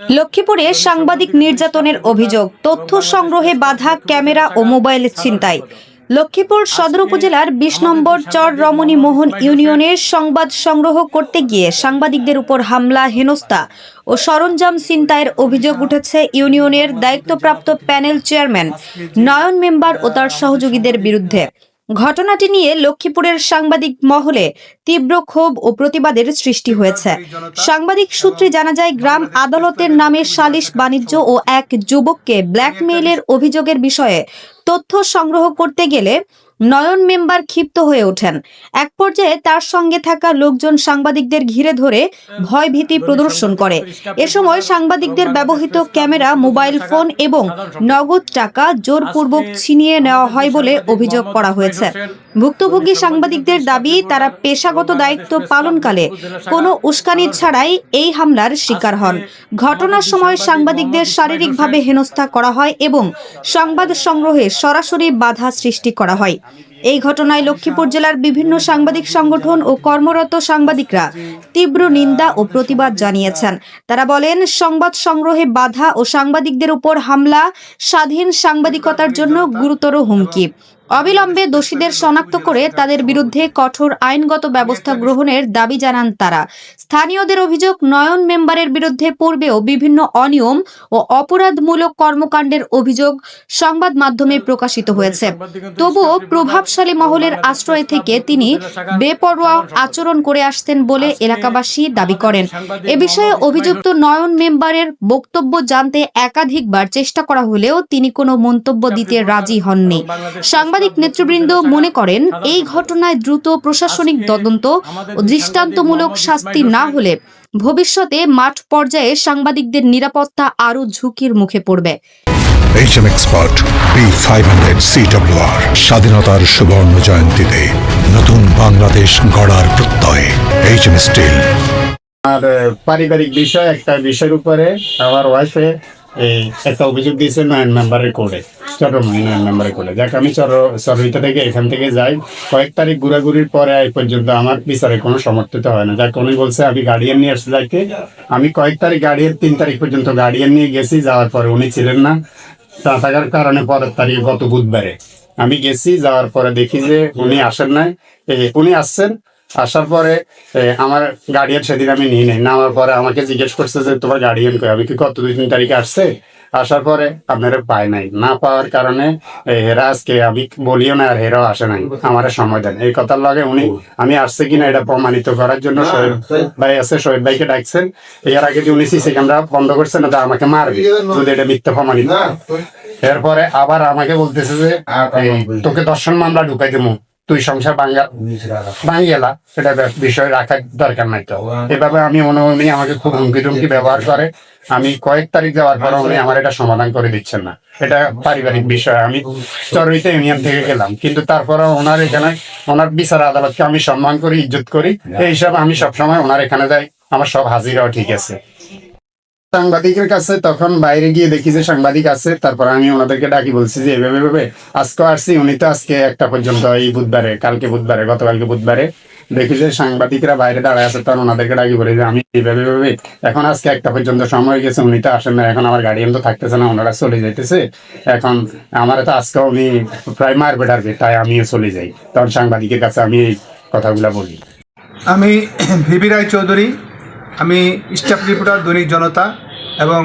লক্ষ্মীপুরে সাংবাদিক নির্যাতনের অভিযোগ, তথ্য সংগ্রহে বাধা, ক্যামেরা ও মোবাইল ছিনতাই। লক্ষ্মীপুর সদর উপজেলার বিশ নম্বর চর রমণী মোহন ইউনিয়নের সংবাদ সংগ্রহ করতে গিয়ে সাংবাদিকদের উপর হামলা, হেনস্থা ও সরঞ্জাম ছিনতাইয়ের অভিযোগ উঠেছে ইউনিয়নের দায়িত্বপ্রাপ্ত প্যানেল চেয়ারম্যান, নয়ন মেম্বার ও তার সহযোগীদের বিরুদ্ধে। ঘটনাটি নিয়ে লক্ষ্মীপুরের সাংবাদিক মহলে তীব্র ক্ষোভ ও প্রতিবাদের সৃষ্টি হয়েছে। সাংবাদিক সূত্রে জানা যায়, গ্রাম আদালতের নামে সালিশ বাণিজ্য ও এক যুবককে ব্ল্যাকমেইলের অভিযোগের বিষয়ে তথ্য সংগ্রহ করতে গেলে নয়ন মেম্বার ক্ষিপ্ত হয়ে ওঠেন। এক পর্যায়ে তার সঙ্গে থাকা লোকজন সাংবাদিকদের ঘিরে ধরে ভয়ভীতি প্রদর্শন করে। এ সময় সাংবাদিকদের ব্যবহৃত ক্যামেরা মোবাইল ফোন এবং নগদ টাকা জোরপূর্বক ছিনিয়ে নেওয়া হয় বলে অভিযোগ করা হয়েছে। ভুক্তভোগী সাংবাদিকদের দাবি তারা পেশাগত দায়িত্ব পালনকালে কোনো উস্কানি ছাড়াই এই হামলার শিকার হন। ঘটনার সময় সাংবাদিকদের শারীরিকভাবে হেনস্থা করা হয় এবং সংবাদ সংগ্রহে সরাসরি বাধা সৃষ্টি করা হয়। এই ঘটনায় লক্ষ্মীপুর জেলার বিভিন্ন সাংবাদিক সংগঠন ও কর্মরত সাংবাদিকরা তীব্র নিন্দা ও প্রতিবাদ জানিয়েছেন। তারা বলেন, সংবাদ সংগ্রহে বাধা ও সাংবাদিকদের উপর হামলা স্বাধীন সাংবাদিকতার জন্য গুরুতর হুমকি। অবিলম্বে দোষীদের শনাক্ত করে তাদের বিরুদ্ধে কঠোর আইনগত ব্যবস্থা গ্রহণের দাবি জানান তারা। স্থানীয়দের অভিযোগ, নয়ন মেম্বারের বিরুদ্ধে পূর্বেও বিভিন্ন অনিয়ম ও অপরাধমূলক কর্মকাণ্ডের অভিযোগ সংবাদ মাধ্যমে প্রকাশিত হয়েছে। তবুও প্রভাবশালী মহলের আশ্রয় থেকে তিনি বেপরোয়া আচরণ করে আসতেন বলে এলাকাবাসী দাবি করেন। এ বিষয়ে অভিযুক্ত নয়ন মেম্বারের বক্তব্য জানতে একাধিকবার চেষ্টা করা হলেও তিনি কোনো মন্তব্য দিতে রাজি হননি। সাংবাদিক নেতৃবৃন্দ মনে করেন এই ঘটনায় দ্রুত প্রশাসনিক তদন্ত ও দৃষ্টান্তমূলক শাস্তি না হলে ভবিষ্যতে মাঠ পর্যায়ে সাংবাদিকদের নিরাপত্তা আরও ঝুঁকির মুখে পড়বে। HM expert B five hundred CWR স্বাধীনতার সুবর্ণ জয়ন্তীতে নতুন বাংলাদেশ গড়ার প্রত্যয়। এইচএম স্টিল আর পারিবারিক বিষয় একটা বিষয়ের উপরে আমার ওয়াইফে একটা অভিযোগ দিয়েছে নয়ন মেম্বারের কোর্টে চট্টগ্রাম নয়ন মেম্বারের কোর্টে যাক, আমি চর চরইতা থেকে এখান থেকে যাই। কয়েক তারিখ ঘোরাঘুরির পরে এই পর্যন্ত আমার বিচারে কোনো সমর্থিত হয় না। যাক, উনি বলছে, আমি গার্ডিয়ান নিয়ে আসতে যাইতে। আমি কয়েক তারিখ গার্ডিয়ান তিন তারিখ পর্যন্ত গার্ডিয়ান নিয়ে গেছি। যাওয়ার পরে উনি ছিলেন না। তা থাকার কারণে পরের তারিখ, গত বুধবারে। আমি গেছি, যাওয়ার পরে দেখি যে উনি আসেন নাই। উনি আসছেন আসার পরে আমার গার্ডিয়ান সেদিন আমি নিয়ে নেই। নামার পরে আমাকে জিজ্ঞেস করছে যে তোমার গার্ডিয়ান কই? আমি কি কত দুই তিন তারিখে আসছে? আসার পরে আপনারা পায় নাই। না পাওয়ার কারণে হেরা আজকে আমি বলিও না আর হেরাও আসে নাই। আমার সময় দেন। এই কথার লগে উনি আমি আসছে কিনা এটা প্রমাণিত করার জন্য শহীদ ভাই আছে শহীদ ভাইকে ডাকছেন। এর আগে যে উনি সিসি ক্যামেরা বন্ধ করছেন না তো আমাকে মারবে। যদি এটা মিথ্যা প্রমাণিত। এরপরে আবার আমাকে বলতেছে যে তোকে দর্শন মামলা ঢুকাই দেবো। তুই সংসার বাঙ্গিয়েলা সেটা বিষয় রাখার দরকার নাই তো। এভাবে আমি মনে উনি আমাকে খুব হুমকি টুমকি ব্যবহার করে। আমি কয়েক তারিখ যাওয়ার পর উনি আমার এটা সমাধান করে দিচ্ছেন না। এটা পারিবারিক বিষয়। আমি চরইতে ইউনিয়ন থেকে গেলাম। কিন্তু তারপরে ওনার এখানে, ওনার বিচার আদালতকে আমি সম্মান করি, ইজ্জত করি। এই হিসাবে আমি সবসময় ওনার এখানে যাই। আমার সব হাজিরাও ঠিক আছে। সাংবাদিকের কাছে, তখন বাইরে গিয়ে দেখি যে সাংবাদিক আছে, তারপর আমি ওনাদেরকে ডাকি, বলছি যে এভাবে এভাবে। আজকে আসছি, উনি তো আজকে একটা পর্যন্ত এই বুধবারে, কালকে বুধবারে, গতকালকে বুধবারে। দেখি যে সাংবাদিকরা বাইরে দাঁড়ায় আছে, তখন ওনাদেরকে ডাকি, বলি যে আমি এইভাবে এভাবে এখন আজকে একটা পর্যন্ত সময় গেছে, উনি তো আসেন না, এখন আমার গার্ডিয়ান তো থাকতেছে না, ওনারা চলে যাইতেছে। এখন আমার তো আজকে উনি প্রায় মারবে টারবে তাই আমিও চলে যাই। তখন সাংবাদিকের কাছে আমি এই কথাগুলা বলি। আমি ভিবি রায় চৌধুরী আমি স্টাফ রিপোর্টার, দৈনিক জনতা এবং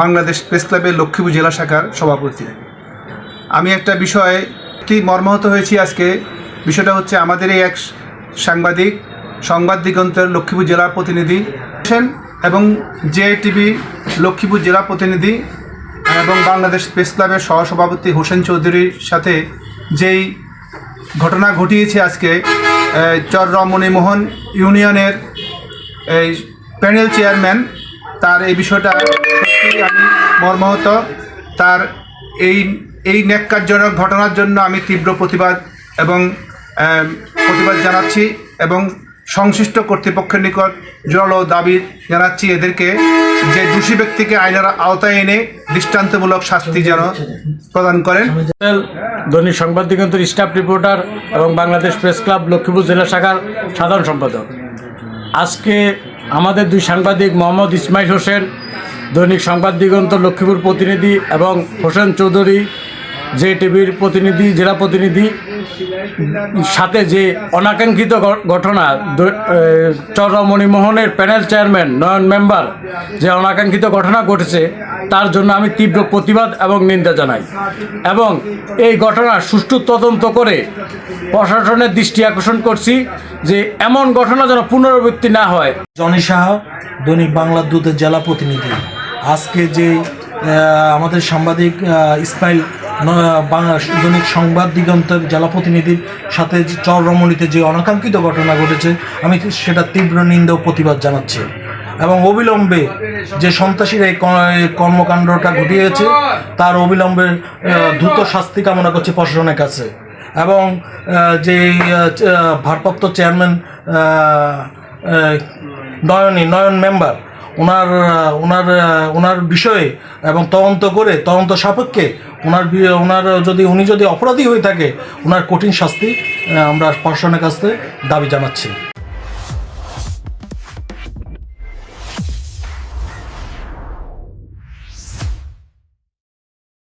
বাংলাদেশ প্রেস ক্লাবের লক্ষ্মীপুর জেলা শাখার সভাপতি। আমি একটা বিষয়ে কি মর্মাহত হয়েছি আজকে। বিষয়টা হচ্ছে আমাদের এই এক সাংবাদিক, সংবাদ দিগন্তের লক্ষ্মীপুর জেলার প্রতিনিধি এবং জে টিভি লক্ষ্মীপুর জেলা প্রতিনিধি এবং বাংলাদেশ প্রেস ক্লাবের সহসভাপতি হোসেন চৌধুরীর সাথে যেই ঘটনা ঘটিয়েছে আজকে চর রমণী মোহন ইউনিয়নের এই প্যানেল চেয়ারম্যান, তার এই বিষয়টা সত্যি আমি মর্মাহত। তার এই এই ন্যাক্কারজনক ঘটনার জন্য আমি তীব্র প্রতিবাদ এবং প্রতিবাদ জানাচ্ছি এবং সংশ্লিষ্ট কর্তৃপক্ষের নিকট জোরালো দাবি জানাচ্ছি এদেরকে যে দোষী ব্যক্তিকে আইনের আওতায় এনে দৃষ্টান্তমূলক শাস্তি যেন প্রদান করেন। দৈনিক সংবাদ দিগন্তের স্টাফ রিপোর্টার এবং বাংলাদেশ প্রেস ক্লাব লক্ষ্মীপুর জেলা শাখার সাধারণ সম্পাদক। আজকে আমাদের দুই সাংবাদিক মোহাম্মদ ইসমাইল হোসেন, দৈনিক সংবাদ দিগন্ত, লক্ষ্মীপুর প্রতিনিধি এবং হোসেন চৌধুরী, যে টিভির প্রতিনিধি, জেলা প্রতিনিধি, সাথে যে অনাকাঙ্ক্ষিত ঘটনা চরমণিমোহনের প্যানেল চেয়ারম্যান, নয়ন মেম্বার, যে অনাকাঙ্ক্ষিত ঘটনা ঘটেছে তার জন্য আমি তীব্র প্রতিবাদ এবং নিন্দা জানাই। এবং এই ঘটনার সুষ্ঠু তদন্ত করে প্রশাসনের দৃষ্টি আকর্ষণ করছি যে এমন ঘটনা যেন পুনরাবৃত্তি না হয়। জনি সাহা, দৈনিক বাংলা দূতের জেলা প্রতিনিধি। আজকে যে আমাদের সাংবাদিক ইসমাইল দৈনিক সংবাদ দিগন্তের জেলা প্রতিনিধির সাথে চর রমণীতে যে অনাকাঙ্ক্ষিত ঘটনা ঘটেছে, আমি সেটা তীব্র নিন্দা ও প্রতিবাদ জানাচ্ছি। এবং অবিলম্বে যে সন্ত্রাসীরা এই কর্মকাণ্ডটা ঘটিয়েছে, তার অবিলম্বে দ্রুত শাস্তি কামনা করছে প্রশাসনের কাছে। এবং যে ভারপ্রাপ্ত চেয়ারম্যান নয়নী, নয়ন মেম্বার, ওনার ওনার ওনার বিষয়ে এবং তদন্ত করে, তদন্ত সাপেক্ষে ওনার ওনার যদি, উনি যদি অপরাধী হয়ে থাকে, ওনার কঠিন শাস্তি আমরা প্রশাসনের কাছে দাবি জানাচ্ছি।